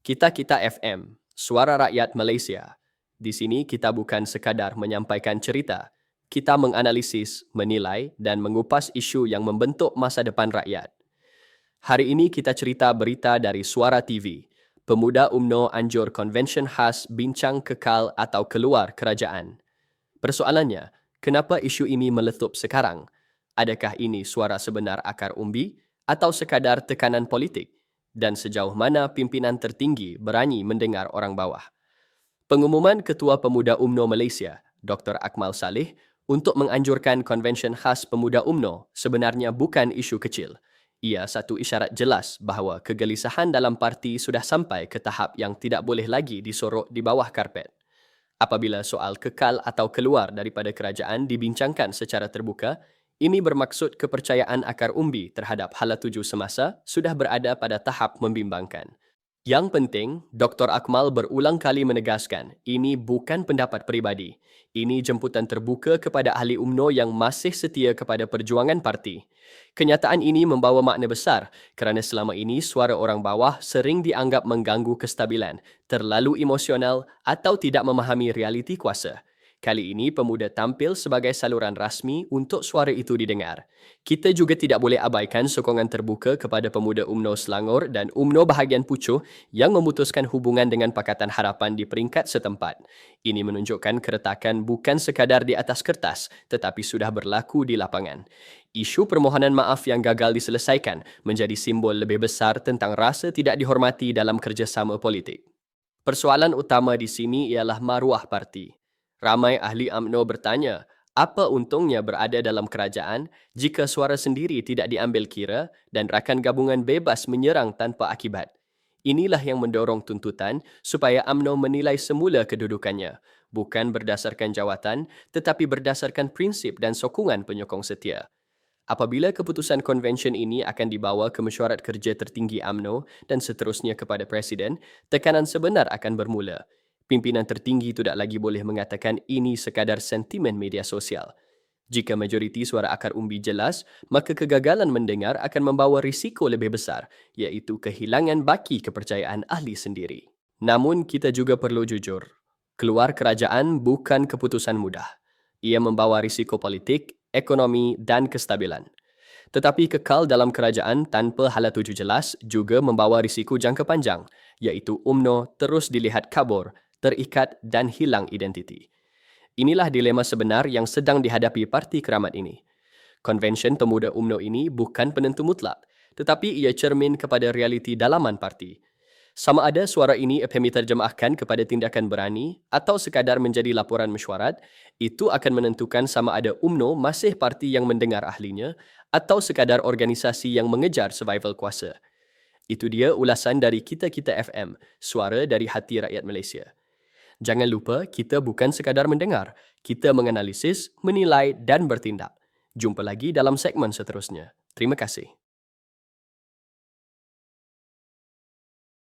Kita-Kita FM, Suara Rakyat Malaysia. Di sini kita bukan sekadar menyampaikan cerita, kita menganalisis, menilai dan mengupas isu yang membentuk masa depan rakyat. Hari ini kita cerita berita dari Suara TV. Pemuda UMNO anjur konvensyen khas bincang kekal atau keluar kerajaan. Persoalannya, kenapa isu ini meletup sekarang? Adakah ini suara sebenar akar umbi atau sekadar tekanan politik? Dan sejauh mana pimpinan tertinggi berani mendengar orang bawah? Pengumuman Ketua Pemuda UMNO Malaysia, Dr. Akmal Saleh, untuk menganjurkan konvensyen khas Pemuda UMNO sebenarnya bukan isu kecil. Ia satu isyarat jelas bahawa kegelisahan dalam parti sudah sampai ke tahap yang tidak boleh lagi disorok di bawah karpet. Apabila soal kekal atau keluar daripada kerajaan dibincangkan secara terbuka, ini bermaksud kepercayaan akar umbi terhadap hala tuju semasa sudah berada pada tahap membimbangkan. Yang penting, Dr. Akmal berulang kali menegaskan ini bukan pendapat peribadi. Ini jemputan terbuka kepada ahli UMNO yang masih setia kepada perjuangan parti. Kenyataan ini membawa makna besar kerana selama ini suara orang bawah sering dianggap mengganggu kestabilan, terlalu emosional atau tidak memahami realiti kuasa. Kali ini pemuda tampil sebagai saluran rasmi untuk suara itu didengar. Kita juga tidak boleh abaikan sokongan terbuka kepada pemuda UMNO Selangor dan UMNO Bahagian Pucuk yang memutuskan hubungan dengan Pakatan Harapan di peringkat setempat. Ini menunjukkan keretakan bukan sekadar di atas kertas tetapi sudah berlaku di lapangan. Isu permohonan maaf yang gagal diselesaikan menjadi simbol lebih besar tentang rasa tidak dihormati dalam kerjasama politik. Persoalan utama di sini ialah maruah parti. Ramai ahli AMNO bertanya, apa untungnya berada dalam kerajaan jika suara sendiri tidak diambil kira dan rakan gabungan bebas menyerang tanpa akibat? Inilah yang mendorong tuntutan supaya AMNO menilai semula kedudukannya, bukan berdasarkan jawatan tetapi berdasarkan prinsip dan sokongan penyokong setia. Apabila keputusan konvensyen ini akan dibawa ke mesyuarat kerja tertinggi AMNO dan seterusnya kepada Presiden, tekanan sebenar akan bermula pimpinan tertinggi tidak lagi boleh mengatakan ini sekadar sentimen media sosial. Jika majoriti suara akar umbi jelas, maka kegagalan mendengar akan membawa risiko lebih besar, iaitu kehilangan baki kepercayaan ahli sendiri. Namun kita juga perlu jujur. Keluar kerajaan bukan keputusan mudah. Ia membawa risiko politik, ekonomi dan kestabilan. Tetapi kekal dalam kerajaan tanpa hala tuju jelas juga membawa risiko jangka panjang, iaitu UMNO terus dilihat kabur terikat dan hilang identiti. Inilah dilema sebenar yang sedang dihadapi parti keramat ini. Konvensyen Pemuda UMNO ini bukan penentu mutlak, tetapi ia cermin kepada realiti dalaman parti. Sama ada suara ini FHMI terjemahkan kepada tindakan berani atau sekadar menjadi laporan mesyuarat, itu akan menentukan sama ada UMNO masih parti yang mendengar ahlinya atau sekadar organisasi yang mengejar survival kuasa. Itu dia ulasan dari Kita-Kita FM, suara dari hati rakyat Malaysia. Jangan lupa, kita bukan sekadar mendengar. Kita menganalisis, menilai dan bertindak. Jumpa lagi dalam segmen seterusnya. Terima kasih.